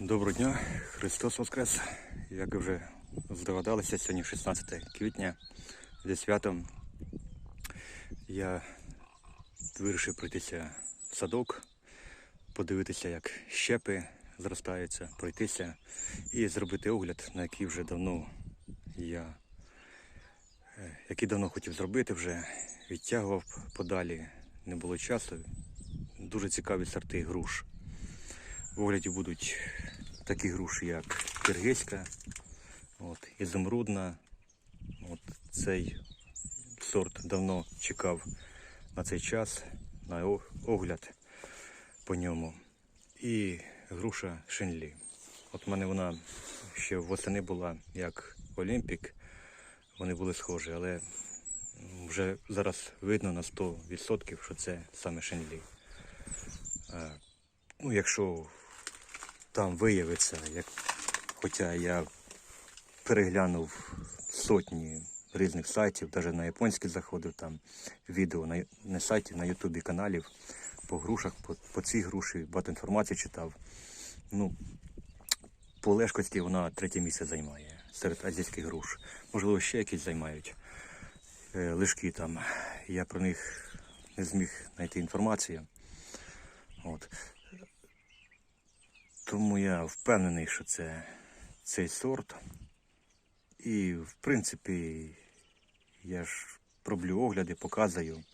Доброго дня, Христос Воскрес. Як вже здогадалися, сьогодні 16 квітня зі святом я вирішив пройтися в садок, подивитися, як щепи зростаються, пройтися і зробити огляд, на який вже давно я е, який давно хотів зробити вже, відтягував подалі, не було часу. Дуже цікаві сорти груш. В огляді будуть такі груші, як киргизька, от, ізумрудна. От, цей сорт давно чекав на цей час, на огляд по ньому. І груша Шенлі. От в мене вона ще восени була як Олімпік. Вони були схожі, але вже зараз видно на 100%, що це саме Шенлі. Е, Ну, якщо там виявиться, як, хоча я переглянув сотні різних сайтів, навіть на японський заходив там відео на, на сайті, на ютубі каналів по грушах, по, по цій груші багато інформації читав. Ну, по лежкості вона третє місце займає серед азійських груш. Можливо, ще якісь займають е, лишки там. Я про них не зміг знайти інформацію. От. Тому я впевнений, що це цей сорт. І, в принципі, я ж роблю огляди, показую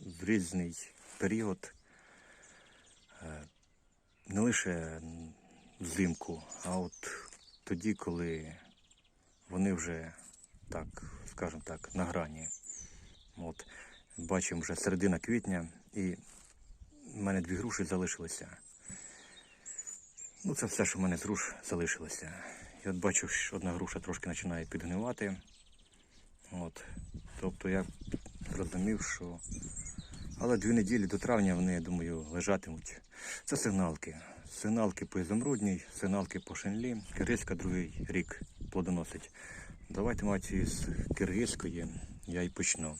в різний період. Е, Не лише взимку, а от тоді, коли вони вже так, скажімо так, на грані. От, бачимо вже середина квітня і в мене дві груші залишилися. Ну, це все, що в мене з груш залишилося. І от бачу, що одна груша трошки починає підгнивати. От. Тобто я зрозумів, що. Але дві неділі до травня вони, я думаю, лежатимуть. Це сигналки. Сигналки по ізумрудній, сигналки по шенлі. Киргизька другий рік плодоносить. Давайте, мать, із киргизької я і почну.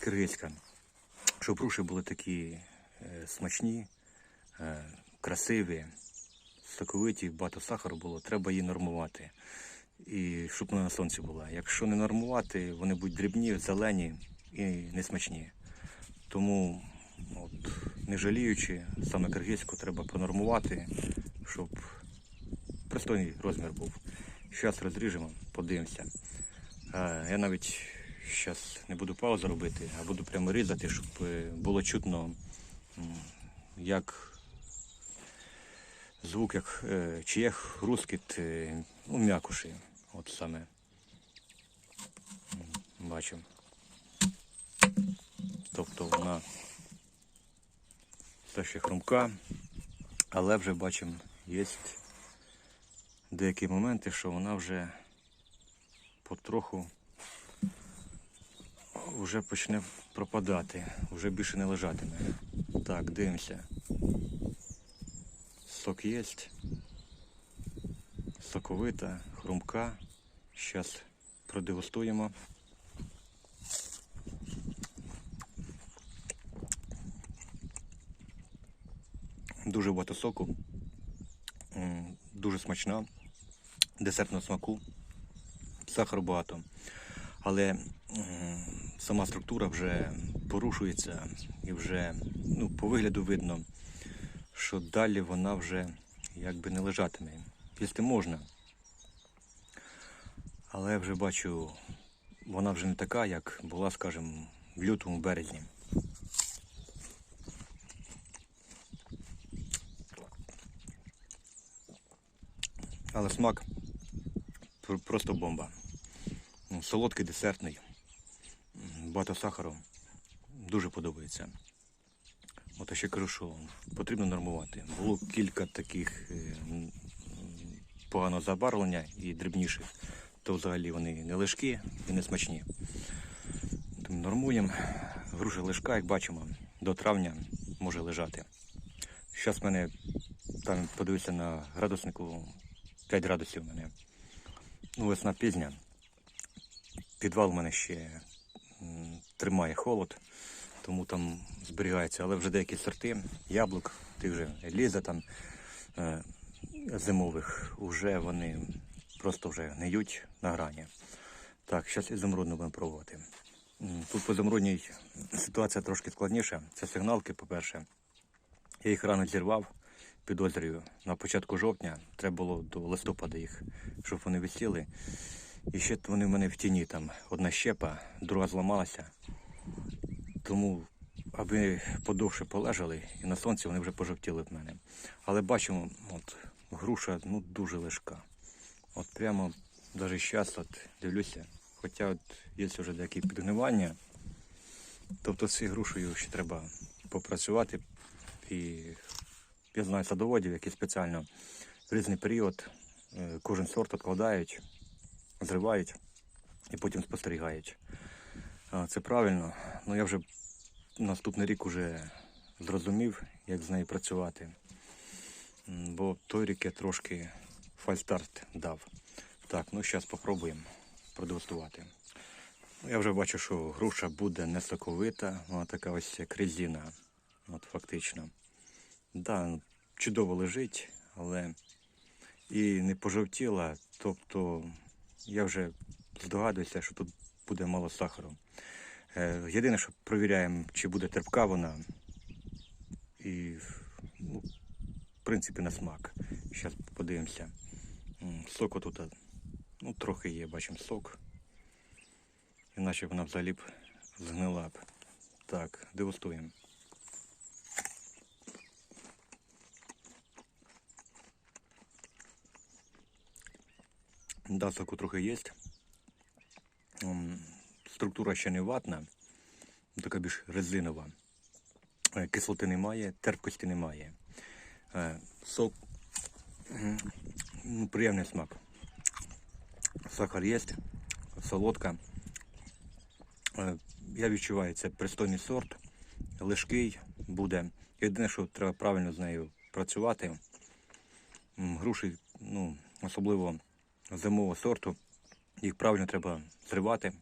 Киргизька. Щоб груші були такі е, смачні, е, красиві, соковиті, багато сахару було, треба її нормувати. І щоб вона на сонці була. Якщо не нормувати, вони будуть дрібні, зелені і несмачні. Тому, от, не жаліючи, саме киргизьку треба пронормувати, щоб пристойний розмір був. Зараз розріжемо, подивимося. Я навіть зараз не буду паузу робити, а буду прямо різати, щоб е, було чутно, як звук, як е, є хрускіт е, ну, м'якуші. От саме. Бачимо. Тобто вона все ще хрумка, але вже бачимо, є деякі моменти, що вона вже потроху вже почне пропадати, вже більше не лежатиме. Так, дивимося. Сок є. Соковита, хрумка. Зараз продегустуємо. Дуже багато соку, дуже смачна, десертного смаку, сахару багато. Але сама структура вже порушується і вже ну, по вигляду видно, що далі вона вже якби не лежатиме. Їсти можна. Але я вже бачу, вона вже не така, як була, скажімо, в лютому березні. Але смак просто бомба. Солодкий, десертний, багато сахару. Дуже подобається. От ще кажу, що потрібно нормувати. Було кілька таких е, поганого забарвлення і дрібніших, то взагалі вони не лежкі і не смачні. Нормуємо. Груша лежка, як бачимо, до травня може лежати. Зараз в мене там подивився на градуснику 5 градусів в мене. Ну, весна пізня. Підвал у мене ще тримає холод, тому там зберігається. Але вже деякі сорти, яблук, тих же Еліза там е, зимових, вже вони просто вже гниють на грані. Так, зараз ізумрудну будемо пробувати. Тут по ізумрудній ситуація трошки складніша. Це сигналки, по-перше. Я їх рано зірвав, підозрюю. На початку жовтня треба було до листопада їх, щоб вони висіли. І ще вони в мене в тіні там. Одна щепа, друга зламалася. Тому, аби подовше полежали, і на сонці вони вже пожовтіли в мене. Але бачимо, от груша ну, дуже лежка. От прямо навіть зараз от, дивлюся. Хоча от є вже деякі підгнивання. Тобто з цією грушею ще треба попрацювати. І я знаю садоводів, які спеціально в різний період е, кожен сорт відкладають, зривають і потім спостерігають. Це правильно. Ну я вже наступний рік вже зрозумів, як з нею працювати. Бо той рік я трошки фальстарт дав. Так, ну зараз спробуємо продегустувати. Ну, Я вже бачу, що груша буде не соковита, вона така ось як. От фактично. Да, чудово лежить, але і не пожовтіла. Тобто я вже здогадуюся, що тут буде мало сахару. Е, Єдине, що перевіряємо, чи буде терпка вона. І, ну, в принципі, на смак. Зараз подивимося. Соку тут ну, трохи є, бачимо сок. Іначе вона взагалі б згнила б. Так, дегустуємо. Да, соку трохи є. Структура ще не ватна, така більш резинова. Е, Кислоти немає, терпкості немає. Е, Сок приємний смак. Сахар є, солодка. Е, Я відчуваю, це пристойний сорт, легкий буде. Єдине, що треба правильно з нею працювати. Груші, ну, особливо зимового сорту, їх правильно треба зривати,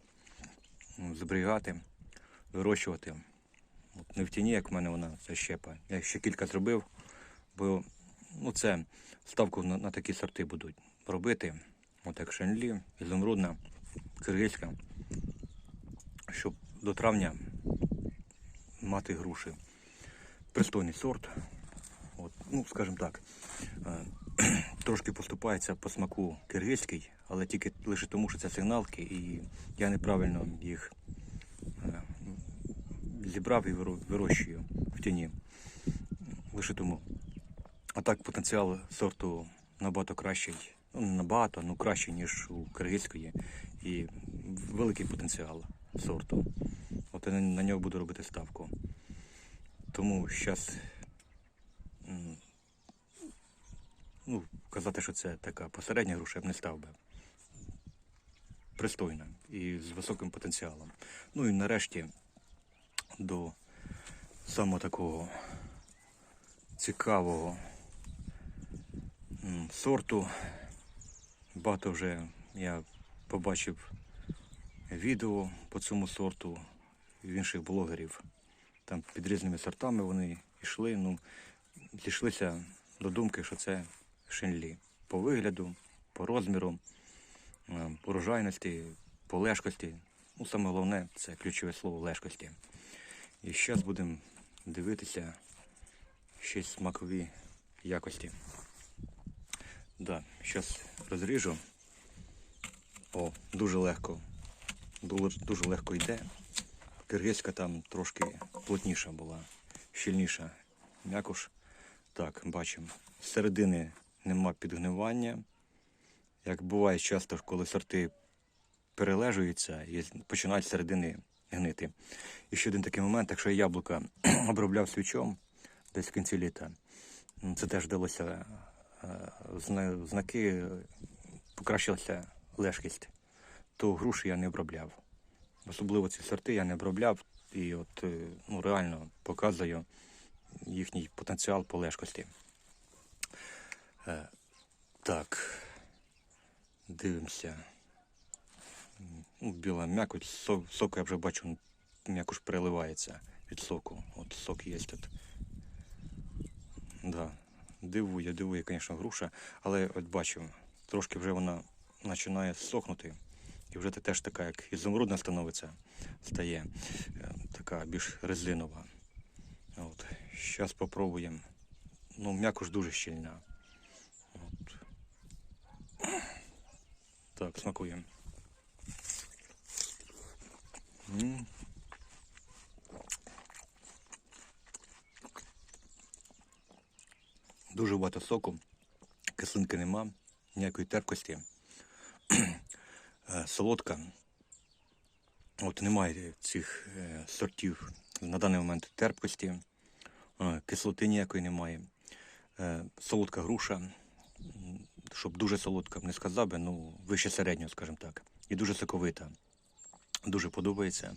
зберігати, вирощувати. От не в тіні, як в мене вона ця щепа. Я ще кілька зробив, бо ну, це ставку на, на такі сорти будуть робити. От як шенлі, ізумрудна, киргизька, щоб до травня мати груші. Пристойний сорт. От, ну, скажімо так, е, трошки поступається по смаку киргизький, але тільки лише тому, що це сигналки, і я неправильно їх е, зібрав і вирощую в тіні. Лише тому. А так потенціал сорту набагато кращий. Ну, не набагато, ну кращий, ніж у киргизької. І великий потенціал сорту. От я на нього буду робити ставку. Тому зараз ну, казати, що це така посередня груша, я б не став би. Пристойна і з високим потенціалом. Ну і нарешті до самого такого цікавого сорту. Багато вже я побачив відео по цьому сорту в інших блогерів. Там під різними сортами вони йшли. Ну, зійшлися до думки, що це шинлі. По вигляду, по розміру, е, по урожайності, по лежкості. Ну, саме головне це ключове слово лежкості. І зараз будемо дивитися ще смакові якості. Да, зараз розріжу. О, дуже легко. Дуже, дуже легко йде. Киргизька там трошки плотніша була, щільніша. М'якуш. Так, бачимо. З середини нема підгнивання. Як буває часто, коли сорти перележуються і починають середини гнити. І ще один такий момент, якщо я яблука обробляв свічом десь в кінці літа, це теж вдалося е, знаки, е, покращилася лежкість, то груші я не обробляв. Особливо ці сорти я не обробляв і от е, ну, реально показую їхній потенціал по лежкості. Е, так, дивимося. Біла м'якоть, сок, сок я вже бачу, м'якош переливається від соку. От сок є тут. Да, Дивує, дивує, звісно, груша, але от бачу, трошки вже вона починає сохнути. І вже це теж така, як ізумрудна становиться, стає е, така більш резинова. От. Зараз спробуємо. Ну, м'якош дуже щільна. Так, смакуємо. Дуже багато соку, кислинки нема, ніякої терпкості. Е, Солодка. От немає цих е, сортів на даний момент терпкості, е, кислоти ніякої немає. Солодка груша, щоб дуже солодка, не сказав би, ну, вище середнього, скажімо так. І дуже соковита. Дуже подобається.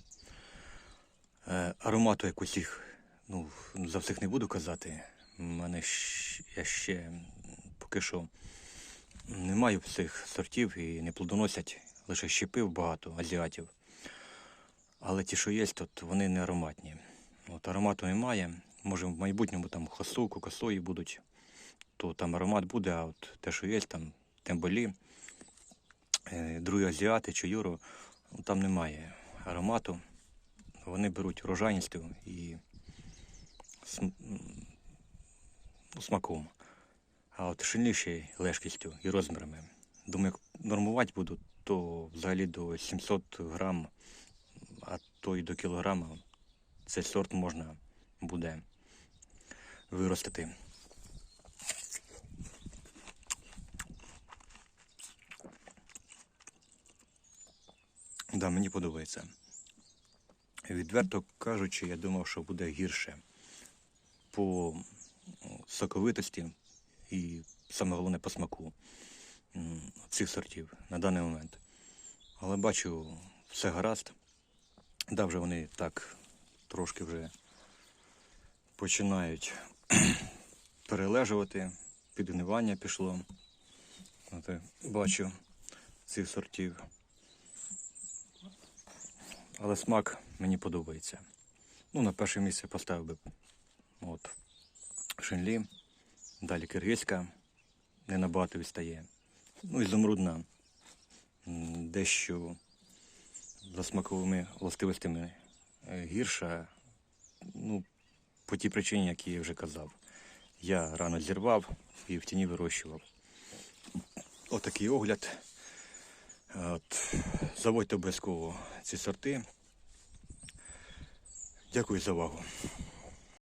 Е, аромату якось їх, ну, за всіх не буду казати. У мене щ- я ще поки що не маю всіх сортів і не плодоносять, лише щепив багато азіатів. Але ті, що є, тут вони не ароматні. От аромату немає. Може, в майбутньому там хосу, кокосої будуть, то там аромат буде, а от те, що є, там темболі, е, другі азіати чи юро, ну, там немає аромату. Вони беруть врожайністю і ну, смаком. А от шильніші лежкістю і розмірами. Думаю, як нормувати буду, то взагалі до 700 грам, а то й до кілограма цей сорт можна буде виростити. Да, мені подобається. Відверто кажучи, я думав, що буде гірше по соковитості і саме головне по смаку цих сортів на даний момент. Але бачу, все гаразд. Да, вже вони так трошки вже починають перележувати, підгнивання пішло. От, бачу цих сортів. Але смак мені подобається. Ну, на перше місце поставив би от, шинлі, далі киргизька, не набагато відстає. Ну і замрудна, дещо за смаковими властивостями е, гірша. Ну, по тій причині, які я вже казав. Я рано зірвав і в тіні вирощував. Отакий огляд. От, заводьте обов'язково ці сорти. Дякую за увагу.